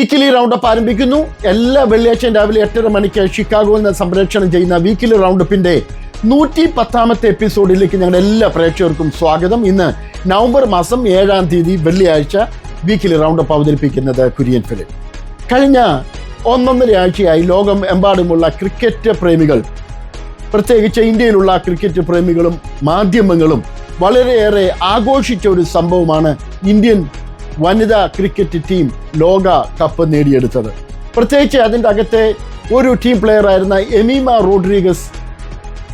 Weekly round up ആരംഭിക്കുന്നു. എല്ലാ വെള്ളിയാഴ്ചയും രാവിലെ എട്ടര മണിക്ക് ഷിക്കാഗോയിൽ നിന്ന് സംപ്രേക്ഷണം ചെയ്യുന്ന വീക്കിലി റൗണ്ട് അപ്പിന്റെ നൂറ്റി പത്താമത്തെ എപ്പിസോഡിലേക്ക് ഞങ്ങളുടെ എല്ലാ പ്രേക്ഷകർക്കും സ്വാഗതം. ഇന്ന് നവംബർ മാസം ഏഴാം തീയതി വെള്ളിയാഴ്ച വീക്കിലി റൗണ്ടപ്പ് അവതരിപ്പിക്കുന്നത് കുര്യൻ ഫിലിം കഴിഞ്ഞ ഒന്നൊന്നര ആഴ്ചയായി ലോകം എമ്പാടുമുള്ള ക്രിക്കറ്റ് പ്രേമികൾ പ്രത്യേകിച്ച് ഇന്ത്യയിലുള്ള ക്രിക്കറ്റ് പ്രേമികളും മാധ്യമങ്ങളും വളരെയേറെ ആഘോഷിച്ച ഒരു സംഭവമാണ് ഇന്ത്യൻ വനിതാ ക്രിക്കറ്റ് ടീം ലോക കപ്പ് നേടിയെടുത്തത്. പ്രത്യേകിച്ച് അതിന്റെ അകത്തെ ഒരു ടീം പ്ലെയർ ആയിരുന്ന എമീമ റോഡ്രിഗസ്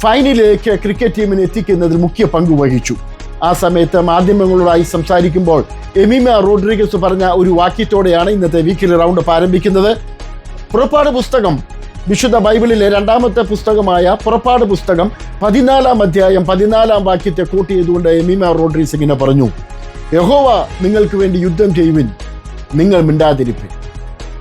ഫൈനലിലേക്ക് ക്രിക്കറ്റ് ടീമിനെ എത്തിക്കുന്നതിൽ മുഖ്യ പങ്ക് വഹിച്ചു. ആ സമയത്ത് മാധ്യമങ്ങളോടായി സംസാരിക്കുമ്പോൾ എമീമ റോഡ്രിഗസ് പറഞ്ഞ ഒരു വാക്യത്തോടെയാണ് ഇന്നത്തെ വീക്കിലി റൗണ്ട് ആരംഭിക്കുന്നത് പുറപ്പാട് പുസ്തകം വിശുദ്ധ ബൈബിളിലെ രണ്ടാമത്തെ പുസ്തകമായ പുറപ്പാട് പുസ്തകം പതിനാലാം അധ്യായം പതിനാലാം വാക്യത്തെ കൂട്ടിയതുകൊണ്ട് എമിമ റോഡ്രീസ് ഇങ്ങനെ പറഞ്ഞു. യഹോവ നിങ്ങൾക്ക് വേണ്ടി യുദ്ധം ചെയ്യുവിൻ. നിങ്ങൾ മിണ്ടാതിരിപ്പിൻ.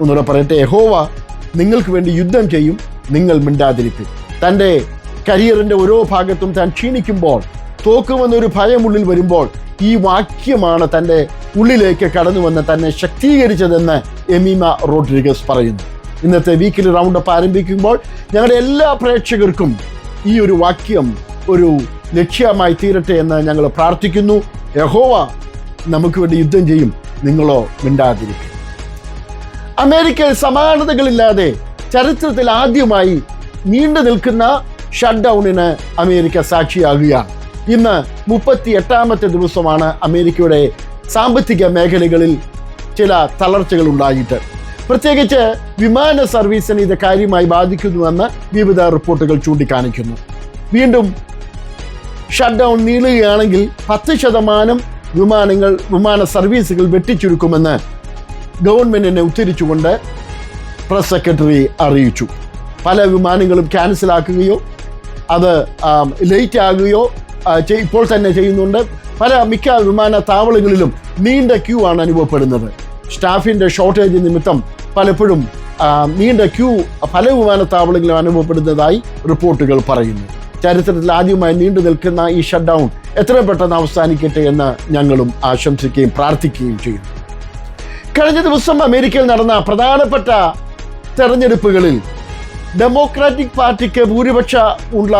ഒന്നുകൂടെ പറയട്ടെ യഹോവ നിങ്ങൾക്ക് വേണ്ടി യുദ്ധം ചെയ്യും നിങ്ങൾ മിണ്ടാതിരിപ്പിൻ. തന്റെ കരിയറിന്റെ ഓരോ ഭാഗത്തും താൻ ക്ഷീണിക്കുമ്പോൾ തോക്കുമെന്നൊരു ഭയമുള്ളിൽ വരുമ്പോൾ ഈ വാക്യമാണ് തന്റെ ഉള്ളിലേക്ക് കടന്നു വന്ന് തന്നെ ശക്തീകരിച്ചതെന്ന് എമീമ റോഡ്രിഗസ് പറയുന്നു. ഇന്നത്തെ വീക്കിലി റൗണ്ടപ്പ് ആരംഭിക്കുമ്പോൾ ഞങ്ങളുടെ എല്ലാ പ്രേക്ഷകർക്കും ഈ ഒരു വാക്യം ഒരു ലക്ഷ്യമായി തീരട്ടെ എന്ന് ഞങ്ങൾ പ്രാർത്ഥിക്കുന്നു. യഹോവ നമുക്ക് വേണ്ടി യുദ്ധം ചെയ്യും. നിങ്ങളോ മിണ്ടാതിരിക്കും. അമേരിക്കയിൽ സമാനതകളില്ലാതെ ചരിത്രത്തിൽ ആദ്യമായി നീണ്ടു നിൽക്കുന്ന ഷട്ട് ഡൗണിന് അമേരിക്ക സാക്ഷിയാകുകയാണ്. ഇന്ന് മുപ്പത്തി എട്ടാമത്തെ ദിവസമാണ് അമേരിക്കയുടെ സാമ്പത്തിക മേഖലകളിൽ ചില തളർച്ചകൾ ഉണ്ടായിട്ട്. പ്രത്യേകിച്ച് വിമാന സർവീസിനെ ഇത് കാര്യമായി ബാധിക്കുന്നുവെന്ന് വിവിധ റിപ്പോർട്ടുകൾ ചൂണ്ടിക്കാണിക്കുന്നു. വീണ്ടും ഷട്ട് ഡൗൺ നീളുകയാണെങ്കിൽ പത്ത് ശതമാനം വിമാനങ്ങൾ വിമാന സർവീസുകൾ വെട്ടിച്ചുരുക്കുമെന്ന് ഗവൺമെന്റിനെ ഉദ്ധരിച്ചുകൊണ്ട് പ്രസ് സെക്രട്ടറി അറിയിച്ചു. പല വിമാനങ്ങളും ക്യാൻസലാക്കുകയോ അത് ലേറ്റ് ആകുകയോ ഇപ്പോൾ തന്നെ ചെയ്യുന്നുണ്ട്. പല മിക്ക വിമാനത്താവളങ്ങളിലും നീണ്ട ക്യൂ ആണ് അനുഭവപ്പെടുന്നത്. സ്റ്റാഫിന്റെ ഷോർട്ടേജ് നിമിത്തം പലപ്പോഴും നീണ്ട ക്യൂ പല വിമാനത്താവളങ്ങളിലും അനുഭവപ്പെടുന്നതായി റിപ്പോർട്ടുകൾ പറയുന്നു. ചരിത്രത്തിൽ ആദ്യമായി നീണ്ടു നിൽക്കുന്ന ഈ ഷട്ട് ഡൗൺ പെട്ടെന്ന് അവസാനിക്കട്ടെ എന്ന് ഞങ്ങളും ആശംസിക്കുകയും പ്രാർത്ഥിക്കുകയും ചെയ്യുന്നു. കഴിഞ്ഞ ദിവസം അമേരിക്കയിൽ നടന്ന പ്രധാനപ്പെട്ട തെരഞ്ഞെടുപ്പുകളിൽ ഡെമോക്രാറ്റിക് പാർട്ടിക്ക് ഭൂരിപക്ഷ ഉള്ള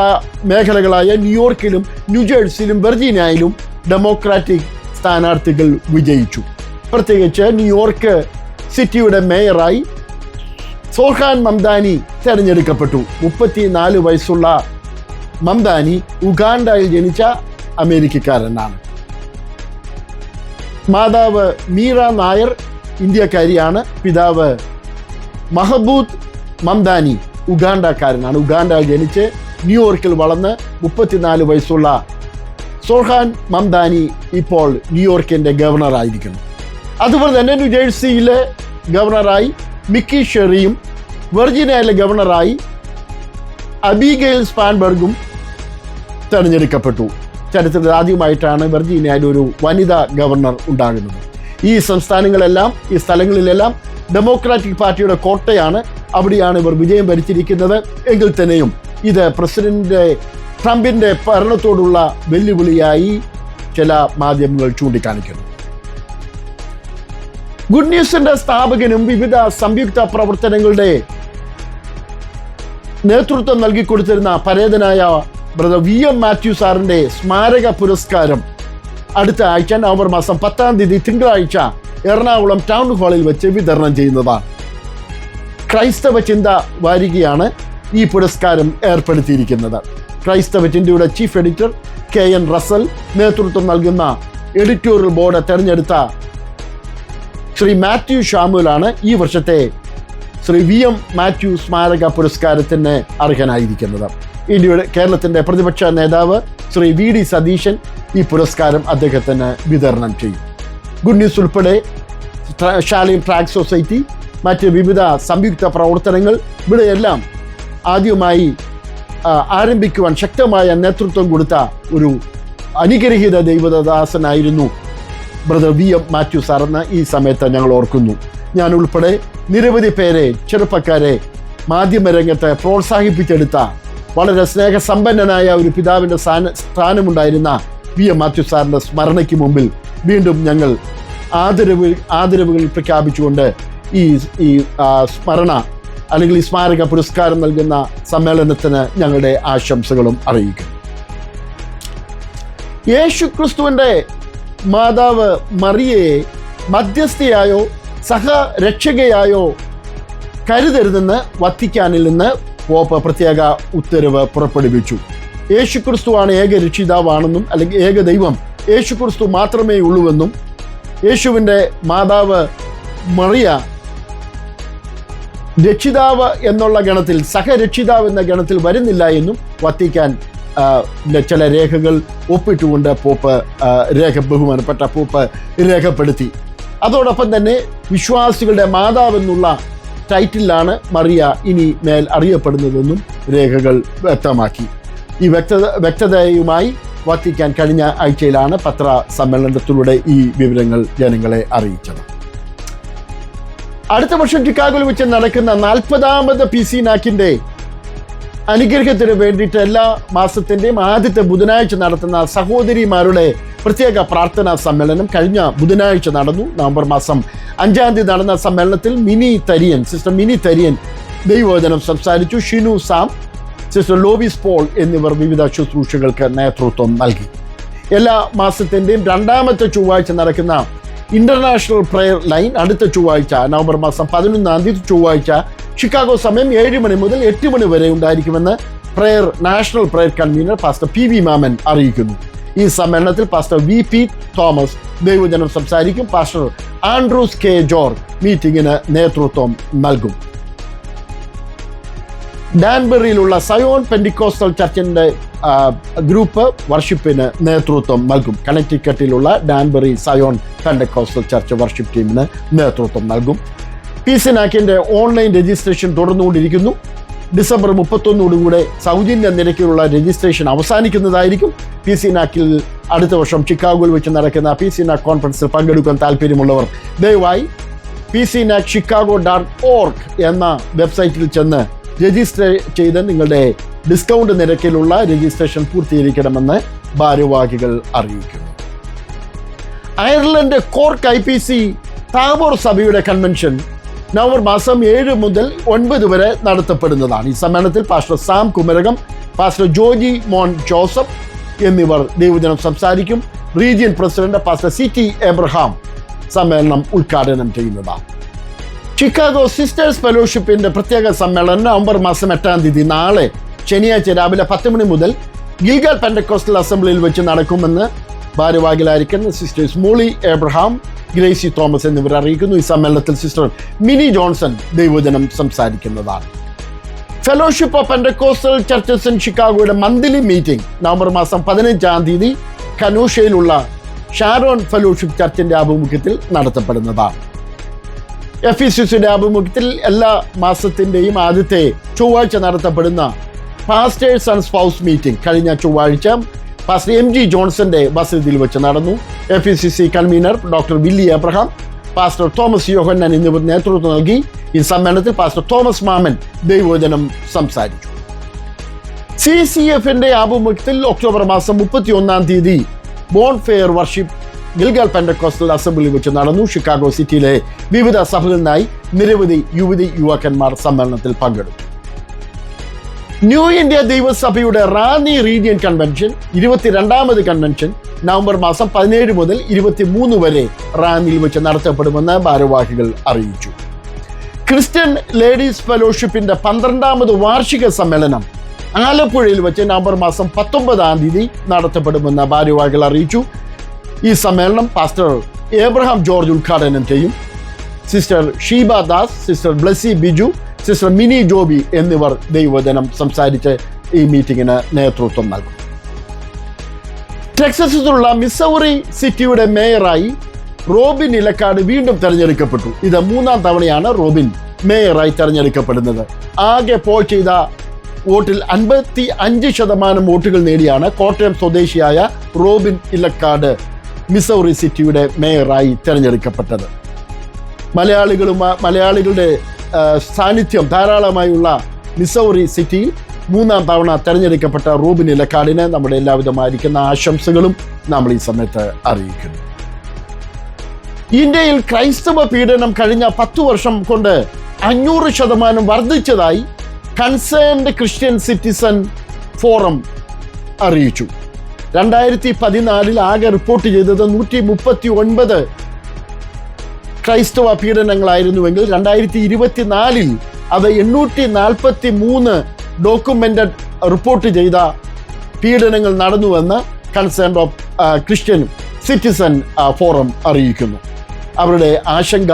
മേഖലകളായ ന്യൂയോർക്കിലും ന്യൂജേഴ്സിയിലും വെർജീനിയയിലും ഡെമോക്രാറ്റിക് സ്ഥാനാർത്ഥികൾ വിജയിച്ചു. പ്രത്യേകിച്ച് ന്യൂയോർക്ക് സിറ്റിയുടെ മേയറായി സോഹാൻ മംദാനി തെരഞ്ഞെടുക്കപ്പെട്ടു. മുപ്പത്തിനാല് വയസ്സുള്ള മംദാനി ഉഗാണ്ടയിൽ ജനിച്ച അമേരിക്കക്കാരനാണ്. മാതാവ് മീറ നായർ ഇന്ത്യക്കാരിയാണ്. പിതാവ് മഹബൂദ് മംദാനി ഉഗാണ്ടക്കാരനാണ്. ഉഗാണ്ടയിൽ ജനിച്ച് ന്യൂയോർക്കിൽ വളർന്ന് മുപ്പത്തിനാല് വയസ്സുള്ള സോഹാൻ മംദാനി ഇപ്പോൾ ന്യൂയോർക്കിന്റെ ഗവർണറായിരിക്കുന്നു അതുപോലെ തന്നെ ന്യൂജേഴ്സിയിലെ ഗവർണറായി മിക്കി ഷെറിയും വെർജിനയിലെ ഗവർണറായി അബിഗെയിൽ സ്പാൻബർഗും തെരഞ്ഞെടുക്കപ്പെട്ടു. ചരിത്രത്തിൽ ആദ്യമായിട്ടാണ് വെർജീനിയയിൽ ഒരു വനിതാ ഗവർണർ ഉണ്ടാകുന്നത്. ഈ സംസ്ഥാനങ്ങളെല്ലാം ഈ സ്ഥലങ്ങളിലെല്ലാം ഡെമോക്രാറ്റിക് പാർട്ടിയുടെ കോട്ടയാണ്. അവിടെയാണ് ഇവർ വിജയം ഭരിച്ചിരിക്കുന്നത്. എങ്കിൽ തന്നെയും ഇത് പ്രസിഡന്റ് ട്രംപിന്റെ ഭരണത്തോടുള്ള വെല്ലുവിളിയായി ചില മാധ്യമങ്ങൾ ചൂണ്ടിക്കാണിക്കുന്നു. ഗുഡ് ന്യൂസിന്റെ സ്ഥാപകനും വിവിധ സംയുക്ത പ്രവർത്തനങ്ങളുടെ നേതൃത്വം നൽകിക്കൊടുത്തിരുന്ന പരേതനായ ബ്രദർ വി എം മാത്യു സാറിന്റെ സ്മാരക പുരസ്കാരം അടുത്ത ആഴ്ച നവംബർ മാസം പത്താം തീയതി തിങ്കളാഴ്ച എറണാകുളം ടൗൺ ഹാളിൽ വെച്ച് വിതരണം ചെയ്യുന്നതാണ്. ക്രൈസ്തവ ചിന്ത വാരികയാണ് ഈ പുരസ്കാരം ഏർപ്പെടുത്തിയിരിക്കുന്നത്. ക്രൈസ്തവ ചിന്തയുടെ chief editor K N Russell നേതൃത്വം നൽകുന്ന എഡിറ്റോറിയൽ ബോർഡ് തെരഞ്ഞെടുത്ത ശ്രീ മാത്യു ഷാമുലാണ് ഈ വർഷത്തെ ശ്രീ വി എം മാത്യു സ്മാരക പുരസ്കാരത്തിന് അർഹനായിരിക്കുന്നത്. ഇന്ത്യയുടെ കേരളത്തിന്റെ പ്രതിപക്ഷ നേതാവ് ശ്രീ വി ഡി സതീശൻ ഈ പുരസ്കാരം അദ്ദേഹത്തിന് വിതരണം ചെയ്യും. ഗുഡ് ന്യൂസ് ഉൾപ്പെടെ ശാലയും ട്രാക്ക് സൊസൈറ്റി മറ്റ് വിവിധ സംയുക്ത പ്രവർത്തനങ്ങൾ ഇവിടെയെല്ലാം ആദ്യമായി ആരംഭിക്കുവാൻ ശക്തമായ നേതൃത്വം കൊടുത്ത ഒരു അനുഗ്രഹീത ദൈവദാസനായിരുന്നു ബ്രദർ വി എം മാത്യു സാറെന്ന് ഈ സമയത്ത് ഞങ്ങൾ ഓർക്കുന്നു. ഞാൻ ഉൾപ്പെടെ നിരവധി പേരെ ചെറുപ്പക്കാരെ മാധ്യമരംഗത്തെ പ്രോത്സാഹിപ്പിച്ചെടുത്ത വളരെ സ്നേഹസമ്പന്നനായ ഒരു പിതാവിന്റെ സ്ഥാന സ്ഥാനമുണ്ടായിരുന്ന വി എം മാത്യു സാറിന്റെ സ്മരണയ്ക്ക് മുമ്പിൽ വീണ്ടും ഞങ്ങൾ ആദരവ് ആദരവുകൾ പ്രഖ്യാപിച്ചുകൊണ്ട് ഈ ഈ സ്മരണ അല്ലെങ്കിൽ ഈ സ്മാരക പുരസ്കാരം നൽകുന്ന സമ്മേളനത്തിന് ഞങ്ങളുടെ ആശംസകളും അറിയിക്കും. യേശു ക്രിസ്തുവിന്റെ മാതാവ് മറിയയെ മധ്യസ്ഥയായോ സഹരക്ഷകയായോ കരുതരുതെന്ന് വത്തിക്കാനിൽ നിന്ന് പോപ്പ് പ്രത്യേക ഉത്തരവ് പുറപ്പെടുവിച്ചു. യേശുക്രിസ്തുവാണ് ഏക രക്ഷിതാവാണെന്നും അല്ലെങ്കിൽ ഏക ദൈവം യേശുക്രിസ്തു മാത്രമേ ഉള്ളൂവെന്നും യേശുവിന്റെ മാതാവ് മറിയ രക്ഷിതാവ് എന്നുള്ള ഗണത്തിൽ സഹരക്ഷിതാവ് എന്ന ഗണത്തിൽ വരുന്നില്ല എന്നും വത്തിക്കാൻ ചില രേഖകൾ ഒപ്പിട്ടുകൊണ്ട് പോപ്പ് രേഖ ബഹുമാനപ്പെട്ട പോപ്പ് രേഖപ്പെടുത്തി. അതോടൊപ്പം തന്നെ വിശ്വാസികളുടെ മാതാവെന്നുള്ള ടൈറ്റിലാണ് മറിയ ഇനി മേൽ അറിയപ്പെടുന്നതെന്നും രേഖകൾ വ്യക്തമാക്കി. ഈ വ്യക്തത വ്യക്തതയുമായി വത്തിക്കാൻ കഴിഞ്ഞ ആഴ്ചയിലാണ് പത്ര സമ്മേളനത്തിലൂടെ ഈ വിവരങ്ങൾ ജനങ്ങളെ അറിയിച്ചത്. അടുത്ത വർഷം ചിക്കാഗോയിൽ വെച്ച് നടക്കുന്ന നാൽപ്പതാമത് പി സി നാക്കിന്റെ അനുഗ്രഹത്തിന് വേണ്ടിയിട്ട് എല്ലാ മാസത്തിന്റെയും ആദ്യത്തെ ബുധനാഴ്ച നടത്തുന്ന സഹോദരിമാരുടെ പ്രത്യേക പ്രാർത്ഥനാ സമ്മേളനം കഴിഞ്ഞ ബുധനാഴ്ച നടന്നു. നവംബർ മാസം അഞ്ചാം തീയതി നടന്ന സമ്മേളനത്തിൽ മിനി തരിയൻ സിസ്റ്റർ മിനി തരിയൻ ദൈവവചനം സംസാരിച്ചു. Shinu Sam sister Lobis Paul എന്നിവർ വിവിധ ശുശ്രൂഷകൾക്ക് നേതൃത്വം നൽകി. എല്ലാ മാസത്തിന്റെയും രണ്ടാമത്തെ ചൊവ്വാഴ്ച നടക്കുന്ന ഇന്റർനാഷണൽ പ്രെയർ ലൈൻ അടുത്ത ചൊവ്വാഴ്ച നവംബർ മാസം പതിനൊന്നാം തീയതി ചൊവ്വാഴ്ച ഷിക്കാഗോ സമയം ഏഴ് മണി മുതൽ എട്ട് മണി വരെ ഉണ്ടായിരിക്കുമെന്ന് prayer national prayer convener pastor P V Mammen അറിയിക്കുന്നു. ഈ സമ്മേളനത്തിൽ പാസ്റ്റർ വി പി തോമസ് ദൈവജനം സംസാരിക്കും. പാസ്റ്റർ ആൻഡ്രൂസ് കെ ജോർജ് മീറ്റിംഗിന് നേതൃത്വം നൽകും. ഡാൻബെറിയിലുള്ള സയോൺ പെൻഡിക്കോസ്റ്റൽ ചർച്ചിന്റെ ഗ്രൂപ്പ് വർഷിപ്പിന് നേതൃത്വം നൽകും. കണക്റ്റിക്കറ്റിലുള്ള Danbury Zion Pentecostal church worship ടീമിന് നേതൃത്വം നൽകും. പി സിനാക്കിന്റെ ഓൺലൈൻ രജിസ്ട്രേഷൻ തുടർന്നുകൊണ്ടിരിക്കുന്നു. ഡിസംബർ മുപ്പത്തൊന്നോടുകൂടെ സൗജന്യ നിരക്കിലുള്ള രജിസ്ട്രേഷൻ അവസാനിക്കുന്നതായിരിക്കും. പി സി നാക്കിൽ അടുത്ത വർഷം ചിക്കാഗോയിൽ വെച്ച് നടക്കുന്ന പി സി നാക് കോൺഫറൻസിൽ പങ്കെടുക്കാൻ താല്പര്യമുള്ളവർ ദയവായി P C NAK Chicago dot org എന്ന വെബ്സൈറ്റിൽ ചെന്ന് രജിസ്റ്റർ ചെയ്ത് നിങ്ങളുടെ ഡിസ്കൗണ്ട് നിരക്കിലുള്ള രജിസ്ട്രേഷൻ പൂർത്തീകരിക്കണമെന്ന് ഭാരവാഹികൾ അറിയിക്കുന്നു. Ireland Cork I P C Tabor സഭയുടെ കൺവെൻഷൻ നവംബർ മാസം ഏഴ് മുതൽ ഒൻപത് വരെ നടത്തപ്പെടുന്നതാണ്. ഈ സമ്മേളനത്തിൽ pastor Sam Kumarakom pastor Jojimon Joseph എന്നിവർ ദൈവജനം സംസാരിക്കും. Region president pastor C T Abraham സമ്മേളനം ഉദ്ഘാടനം ചെയ്യുന്നതാണ്. ചിക്കാഗോ സിസ്റ്റേഴ്സ് ഫെലോഷിപ്പിന്റെ പ്രത്യേക സമ്മേളനം നവംബർ മാസം എട്ടാം തീയതി നാളെ ശനിയാഴ്ച രാവിലെ പത്ത് മണി മുതൽ ഗിൽഗൽ പെൻഡക്കോസ്റ്റൽ അസംബ്ലിയിൽ വെച്ച് നടക്കുമെന്ന് ഭാരവാഹികളായിരിക്കുന്ന സിസ്റ്റേഴ്സ് മൂളി എബ്രഹാം ഗ്രേസി തോമസ് എന്നിവർ അറിയിക്കുന്നു. ഈ സമ്മേളനത്തിൽ സിസ്റ്റർ മിനി ജോൺസൺ ദൈവജനം സംസാരിക്കുന്നതാണ്. Fellowship of Pentecostal churches in ഷിക്കാഗോയുടെ monthly meeting November മാസം പതിനഞ്ചാം തീയതി കനൂഷയിലുള്ള ഷാരോൺ ഫെലോഷിപ്പ് ചർച്ചിന്റെ ആഭിമുഖ്യത്തിൽ നടത്തപ്പെടുന്നതാണ്. എഫ് ഇ സിയുടെ ആഭിമുഖ്യത്തിൽ എല്ലാ മാസത്തിന്റെയും ആദ്യത്തെ ചൊവ്വാഴ്ച നടത്തപ്പെടുന്ന പാസ്റ്റേഴ്സ് ആൻഡ് സ്പൗസ് മീറ്റിംഗ് കഴിഞ്ഞ ചൊവ്വാഴ്ച പാസ്റ്റർ എം ജി ജോൺസന്റെ വസതിയിൽ വെച്ച് നടന്നു. F E C C convener doctor Willie Abraham pastor Thomas Yohannan എന്നിവർ നേതൃത്വം നൽകി. ഈ സമ്മേളനത്തിൽ പാസ്റ്റർ തോമസ് മാമൻ ദൈവോചനം സംസാരിച്ചു. സി സി എഫിന്റെ ആഭിമുഖ്യത്തിൽ ഒക്ടോബർ മാസം മുപ്പത്തി ഒന്നാം തീയതി bonfire worship Gilgal Pentecostal assembly വെച്ച് നടന്നു. ഷിക്കാഗോ സിറ്റിയിലെ വിവിധ സഭകളിലായി നിരവധി യുവതി യുവാക്കന്മാർ സമ്മേളനത്തിൽ പങ്കെടുത്തു. ന്യൂ ഇന്ത്യ ദൈവസഭയുടെ റാന്നി റീജിയൻ കൺവെൻഷൻ ഇരുപത്തിരണ്ടാമത് കൺവെൻഷൻ നവംബർ മാസം പതിനേഴ് മുതൽ ഇരുപത്തിമൂന്ന് വരെ റാന്നിയിൽ വെച്ച് നടത്തപ്പെടുമെന്ന് ഭാരവാഹികൾ അറിയിച്ചു. ക്രിസ്ത്യൻ ലേഡീസ് ഫെലോഷിപ്പിന്റെ പന്ത്രണ്ടാമത് വാർഷിക സമ്മേളനം ആലപ്പുഴയിൽ വെച്ച് നവംബർ മാസം പത്തൊമ്പതാം തീയതി നടത്തപ്പെടുമെന്ന് ഭാരവാഹികൾ അറിയിച്ചു. ഈ സമ്മേളനം പാസ്റ്റർ ഏബ്രഹാം ജോർജ് ഉദ്ഘാടനം ചെയ്യും. Sister Sheeba Das sister Blessy Biju sister Mini Joby എന്നിവർ ദൈവജനം സംസാരിച്ച് ഈ മീറ്റിംഗിന് നേതൃത്വം നൽകും. ടെക്സസിലുള്ള മിസൗറി സിറ്റിയുടെ മേയറായി റോബിൻ ഇലക്കാട് വീണ്ടും തെരഞ്ഞെടുക്കപ്പെട്ടു. ഇത് മൂന്നാം തവണയാണ് റോബിൻ മേയറായി തെരഞ്ഞെടുക്കപ്പെടുന്നത്. ആകെ പോൾ ചെയ്ത വോട്ടിൽ അൻപത്തി അഞ്ച് ശതമാനം വോട്ടുകൾ നേടിയാണ് കോട്ടയം സ്വദേശിയായ റോബിൻ ഇലക്കാട് മിസൗറി സിറ്റിയുടെ മേയറായി തിരഞ്ഞെടുക്കപ്പെട്ടത്. മലയാളികളും മലയാളികളുടെ സാന്നിധ്യം ധാരാളമായുള്ള മിസൗറി സിറ്റിയിൽ മൂന്നാം തവണ തിരഞ്ഞെടുക്കപ്പെട്ട റൂബിൻ ഇലക്കാടിന് നമ്മുടെ എല്ലാവിധമായിരിക്കുന്ന ആശംസകളും നമ്മൾ ഈ സമയത്ത് അറിയിക്കുന്നു. ഇന്ത്യയിൽ ക്രൈസ്തവ പീഡനം കഴിഞ്ഞ പത്തു വർഷം കൊണ്ട് അഞ്ഞൂറ് ശതമാനം വർദ്ധിച്ചതായി കൺസേൺഡ് ക്രിസ്ത്യൻ സിറ്റിസൺ ഫോറം അറിയിച്ചു. രണ്ടായിരത്തി പതിനാലിൽ ആകെ റിപ്പോർട്ട് ചെയ്തത് നൂറ്റി മുപ്പത്തി ഒൻപത് ക്രൈസ്തവ പീഡനങ്ങളായിരുന്നുവെങ്കിൽ രണ്ടായിരത്തി ഇരുപത്തിനാലിൽ അത് എണ്ണൂറ്റി നാൽപ്പത്തി മൂന്ന് ഡോക്യുമെന്റഡ് റിപ്പോർട്ട് ചെയ്ത പീഡനങ്ങൾ നടന്നുവെന്ന് concern of Christian citizen forum അറിയിക്കുന്നു. അവരുടെ ആശങ്ക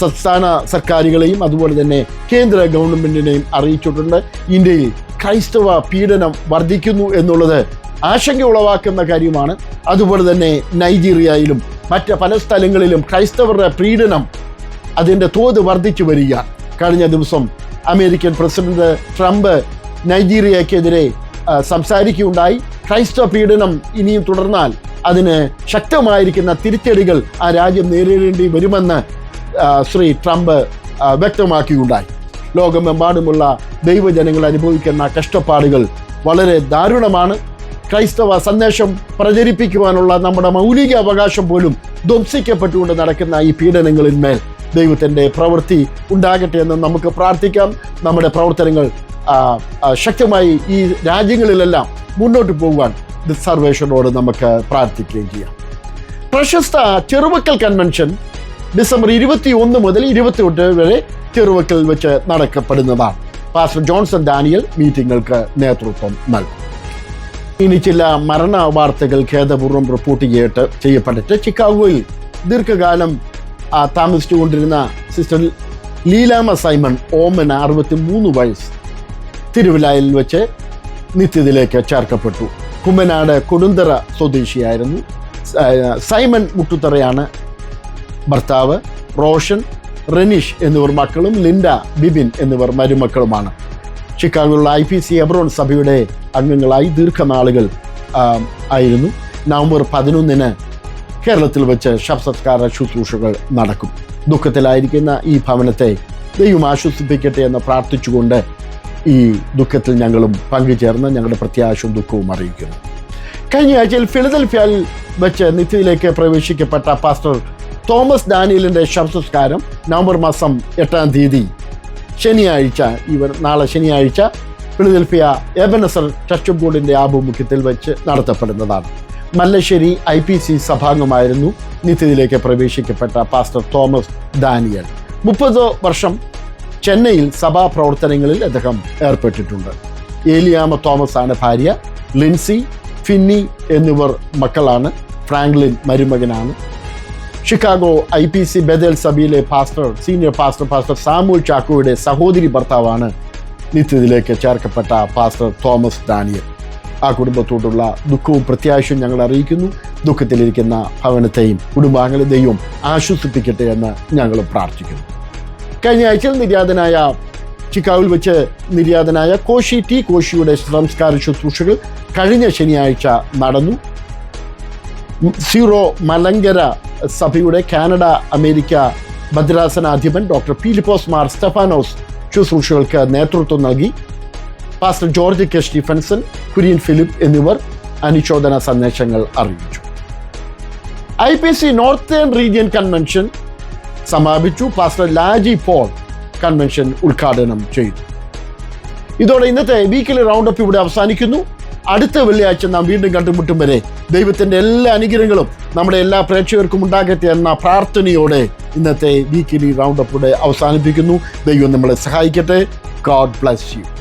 സംസ്ഥാന സർക്കാരുകളെയും അതുപോലെ തന്നെ കേന്ദ്ര ഗവൺമെന്റിനെയും അറിയിച്ചിട്ടുണ്ട്. ഇന്ത്യയിൽ ക്രൈസ്തവ പീഡനം വർദ്ധിക്കുന്നു എന്നുള്ളത് ആശങ്ക ഉളവാക്കുന്ന കാര്യമാണ്. അതുപോലെ തന്നെ നൈജീരിയയിലും മറ്റ് പല സ്ഥലങ്ങളിലും ക്രൈസ്തവരുടെ പീഡനം അതിന്റെ തോത് വർദ്ധിച്ചു വരികയാണ്. കഴിഞ്ഞ ദിവസം അമേരിക്കൻ പ്രസിഡന്റ് ട്രംപ് നൈജീരിയക്കെതിരെ സംസാരിക്കുകയുണ്ടായി. ക്രൈസ്തവ പീഡനം ഇനിയും തുടർന്നാൽ അതിന് ശക്തമായിരിക്കുന്ന തിരിച്ചടികൾ ആ രാജ്യം നേരിടേണ്ടി വരുമെന്ന് ശ്രീ ട്രംപ് വ്യക്തമാക്കിയുണ്ടായി. ലോകമെമ്പാടുമുള്ള ദൈവജനങ്ങൾ അനുഭവിക്കുന്ന കഷ്ടപ്പാടുകൾ വളരെ ദാരുണമാണ്. ക്രൈസ്തവ സന്ദേശം പ്രചരിപ്പിക്കുവാനുള്ള നമ്മുടെ മൗലിക അവകാശം പോലും ധ്വംസിക്കപ്പെട്ടുകൊണ്ട് നടക്കുന്ന ഈ പീഡനങ്ങളിന്മേൽ ദൈവത്തിന്റെ പ്രവൃത്തി ഉണ്ടാകട്ടെ എന്ന് നമുക്ക് പ്രാർത്ഥിക്കാം. നമ്മുടെ പ്രവർത്തനങ്ങൾ ശക്തമായി ഈ രാജ്യങ്ങളിലെല്ലാം മുന്നോട്ട് പോകുവാൻ സർവേഷനോട് നമുക്ക് പ്രാർത്ഥിക്കുകയും ചെയ്യാം. പ്രശസ്ത ചെറുവക്കൽ കൺവെൻഷൻ ഡിസംബർ ഇരുപത്തി ഒന്ന് മുതൽ ഇരുപത്തി എട്ട് വരെ ചെറുവക്കൽ വെച്ച് നടക്കപ്പെടുന്നതാണ്. പാസ്റ്റർ ജോൺസൺ ഡാനിയൽ മീറ്റിങ്ങുകൾക്ക് നേതൃത്വം നൽകും. ഇനി ചില മരണ വാർത്തകൾ ഖേദപൂർവം റിപ്പോർട്ട് ചെയ്യട്ട് ചെയ്യപ്പെട്ടിട്ട് ചിക്കാഗോയിൽ ദീർഘകാലം താമസിച്ചുകൊണ്ടിരുന്ന സിസ്റ്റർ ലീലാമ സൈമൺ ഓമൻ അറുപത്തി മൂന്ന് വയസ്സ് തിരുവിലായിൽ വെച്ച് നിത്യത്തിലേക്ക് ചേർക്കപ്പെട്ടു. കുമ്മനാട് കൊടുന്തറ സ്വദേശിയായിരുന്നു സൈമൺ മുട്ടുത്തറയാണ് ഭർത്താവ് റോഷൻ റെനീഷ് എന്നിവർ മക്കളും ലിൻഡ ബിബിൻ എന്നിവർ മരുമക്കളുമാണ്. ചിക്കാഗോയിലുള്ള ഐ പി സി എബ്രോൺ സഭയുടെ അംഗങ്ങളായി ദീർഘനാളുകൾ ആയിരുന്നു. നവംബർ പതിനൊന്നിന് കേരളത്തിൽ വെച്ച് ശവസത്കാര ശുശ്രൂഷകൾ നടക്കും. ദുഃഖത്തിലായിരിക്കുന്ന ഈ ഭവനത്തെ ദൈവം ആശ്വസിപ്പിക്കട്ടെ എന്ന് പ്രാർത്ഥിച്ചുകൊണ്ട് ഈ ദുഃഖത്തിൽ ഞങ്ങളും പങ്കുചേർന്ന് ഞങ്ങളുടെ പ്രത്യാശവും ദുഃഖവും അറിയിക്കുന്നു. കഴിഞ്ഞ ആഴ്ചയിൽ ഫിലദൽഫിയയിൽ വെച്ച് നിത്യയിലേക്ക് പ്രവേശിക്കപ്പെട്ട പാസ്റ്റർ തോമസ് ഡാനിയലിന്റെ ശവസംസ്കാരം നവംബർ മാസം എട്ടാം തീയതി ശനിയാഴ്ച ഇവർ നാളെ ശനിയാഴ്ച ഫിലദൽഫിയ എബനസർ ചർച്ച് ബോർഡിന്റെ ആഭിമുഖ്യത്തിൽ വെച്ച് നടത്തപ്പെടുന്നതാണ്. മല്ലശ്ശേരി ഐ പി സി സഭാംഗമായിരുന്നു. നിത്യത്തിലേക്ക് പ്രവേശിക്കപ്പെട്ട പാസ്റ്റർ തോമസ് ഡാനിയൽ. മുപ്പത് വർഷം ചെന്നൈയിൽ സഭാ പ്രവർത്തനങ്ങളിൽ അദ്ദേഹം ഏർപ്പെട്ടിട്ടുണ്ട്. ഏലിയാമ തോമസ് ആണ് ഭാര്യ ലിൻസി ഫിന്നി എന്നിവർ മക്കളാണ്. Franklin മരുമകനാണ്. Chicago I P C Bethel സഭയിലെ pastor senior pastor pastor Samuel ചാക്കോയുടെ സഹോദരി ഭർത്താവാണ് നിത്യത്തിലേക്ക് ചേർക്കപ്പെട്ട പാസ്റ്റർ തോമസ് ഡാനിയൽ. ആ കുടുംബത്തോടുള്ള ദുഃഖവും പ്രത്യാശയും ഞങ്ങൾ അറിയിക്കുന്നു. ദുഃഖത്തിലിരിക്കുന്ന ഭവനത്തെയും കുടുംബാംഗങ്ങളെയും ആശ്വസിപ്പിക്കട്ടെ എന്ന് ഞങ്ങൾ പ്രാർത്ഥിക്കുന്നു. കഴിഞ്ഞ ആഴ്ചയിൽ നിര്യാതനായ ചിക്കാവിൽ വെച്ച് നിര്യാതനായ കോശി ടി കോശിയുടെ സംസ്കാര ശുശ്രൂഷകൾ കഴിഞ്ഞ ശനിയാഴ്ച നടന്നു. സീറോ മലങ്കര സഭയുടെ കാനഡ അമേരിക്ക ഭദ്രാസനാധിപൻ ഡോക്ടർ പീലിപ്പോസ് മാർ സ്റ്റെഫാനോസ് ശുശ്രൂഷകൾക്ക് നേതൃത്വം നൽകി. Pastor George K. Stephenson Kurian Philip എന്നിവർ അനുശോചന സന്ദേശങ്ങൾ അറിയിച്ചു. I P C northern region convention സമാപിച്ചു. പാസ്റ്റർ ലാജി പോൾ കൺവെൻഷൻ ഉദ്ഘാടനം ചെയ്തു. ഇതോടെ ഇന്നത്തെ വീക്കിലെ റൗണ്ട് അപ്പ് ഇവിടെ അവസാനിക്കുന്നു. അടുത്ത വെള്ളിയാഴ്ച നാം വീണ്ടും കണ്ടുമുട്ടും വരെ ദൈവത്തിന്റെ എല്ലാ അനുഗ്രഹങ്ങളും നമ്മുടെ എല്ലാ പ്രേക്ഷകർക്കും ഉണ്ടാകട്ടെ എന്ന പ്രാർത്ഥനയോടെ ഇന്നത്തെ വീക്കിലി റൗണ്ട് അപ്പ് ഇവിടെ അവസാനിപ്പിക്കുന്നു. ദൈവം നമ്മളെ സഹായിക്കട്ടെ. God bless you